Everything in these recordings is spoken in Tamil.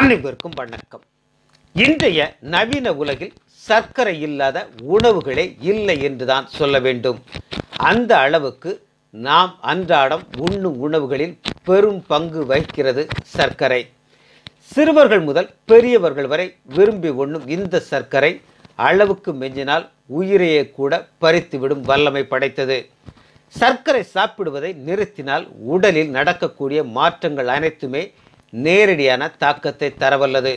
அனைவருக்கும் வணக்கம். இன்றைய நவீன உலகில் சர்க்கரை இல்லாத உணவுகளே இல்லை என்றுதான் சொல்ல வேண்டும். அந்த அளவுக்கு நாம் அன்றாடம் உண்ணும் உணவுகளில் பெரும் பங்கு வகிக்கிறது சர்க்கரை. சிறுவர்கள் முதல் பெரியவர்கள் வரை விரும்பி உண்ணும் இந்த சர்க்கரை அளவுக்கு மிஞ்சினால் உயிரையே கூட பறித்துவிடும் வல்லமை படைத்தது. சர்க்கரை சாப்பிடுவதை நிறுத்தினால் உடலில் நடக்கக்கூடிய மாற்றங்கள் அனைத்துமே நேரடியான தாக்கத்தை தரவல்லது.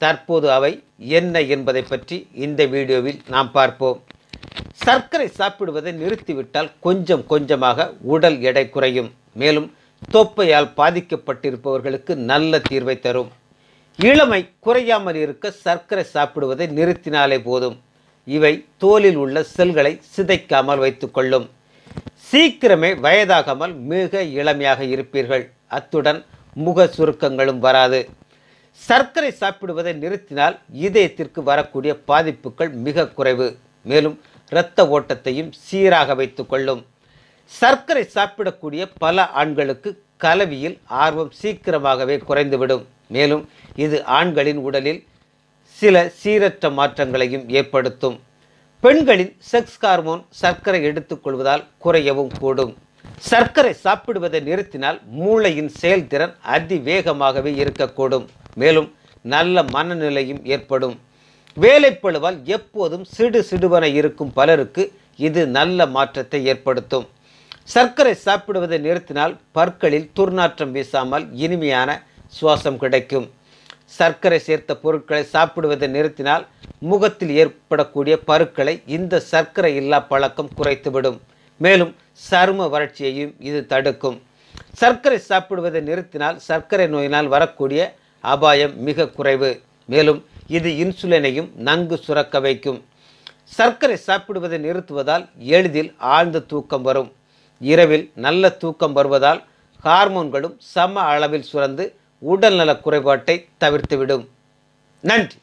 தற்போது அவை என்ன என்பதை பற்றி இந்த வீடியோவில் நாம் பார்ப்போம். சர்க்கரை சாப்பிடுவதை நிறுத்திவிட்டால் கொஞ்சம் கொஞ்சமாக உடல் எடை குறையும். மேலும் தொப்பையால் பாதிக்கப்பட்டிருப்பவர்களுக்கு நல்ல தீர்வை தரும். இளமை குறையாமல் இருக்க சர்க்கரை சாப்பிடுவதை நிறுத்தினாலே போதும். இவை தோலில் உள்ள செல்களை சிதைக்காமல் வைத்துக்கொள்ளும். சீக்கிரமே வயதாகாமல் மிக இளமையாக இருப்பீர்கள். அத்துடன் முக சுருக்கங்களும் வராது. சர்க்கரை சாப்பிடுவதை நிறுத்தினால் இதயத்திற்கு வரக்கூடிய பாதிப்புகள் மிக குறைவு. மேலும் இரத்த ஓட்டத்தையும் சீராக வைத்துக்கொள்ளும் சர்க்கரை சாப்பிடக்கூடிய பல ஆண்களுக்கு கலவியில் ஆர்வம் சீக்கிரமாகவே குறைந்துவிடும். மேலும் இது ஆண்களின் உடலில் சில சீரற்ற மாற்றங்களையும் ஏற்படுத்தும். பெண்களின் செக்ஸ் ஹார்மோன் சர்க்கரை எடுத்துக்கொள்வதால் குறையவும் கூடும். சர்க்கரை சாப்பிடுவதை நிறுத்தினால் மூளையின் செயல்திறன் அதிவேகமாகவே இருக்கக்கூடும். மேலும் நல்ல மனநிலையும் ஏற்படும். வேலைப்பழுவால் எப்போதும் சிடு சிடுவன இருக்கும் பலருக்கு இது நல்ல மாற்றத்தை ஏற்படுத்தும். சர்க்கரை சாப்பிடுவதை நிறுத்தினால் பற்களில் துர்நாற்றம் வீசாமல் இனிமையான சுவாசம் கிடைக்கும். சர்க்கரை சேர்த்த பொருட்களை சாப்பிடுவதை நிறுத்தினால் முகத்தில் ஏற்படக்கூடிய பருக்களை இந்த சர்க்கரை இல்லா பழக்கம் குறைத்துவிடும். மேலும் சரும வறட்சியையும் இது தடுக்கும். சர்க்கரை சாப்பிடுவதை நிறுத்தினால் சர்க்கரை நோயினால் வரக்கூடிய அபாயம் மிக குறைவு. மேலும் இது இன்சுலினையும் நன்கு சுரக்க வைக்கும். சர்க்கரை சாப்பிடுவதை நிறுத்துவதால் எளிதில் ஆழ்ந்த தூக்கம் வரும். இரவில் நல்ல தூக்கம் வருவதால் ஹார்மோன்களும் சம அளவில் சுரந்து உடல்நல குறைபாட்டை தவிர்த்துவிடும். நன்றி.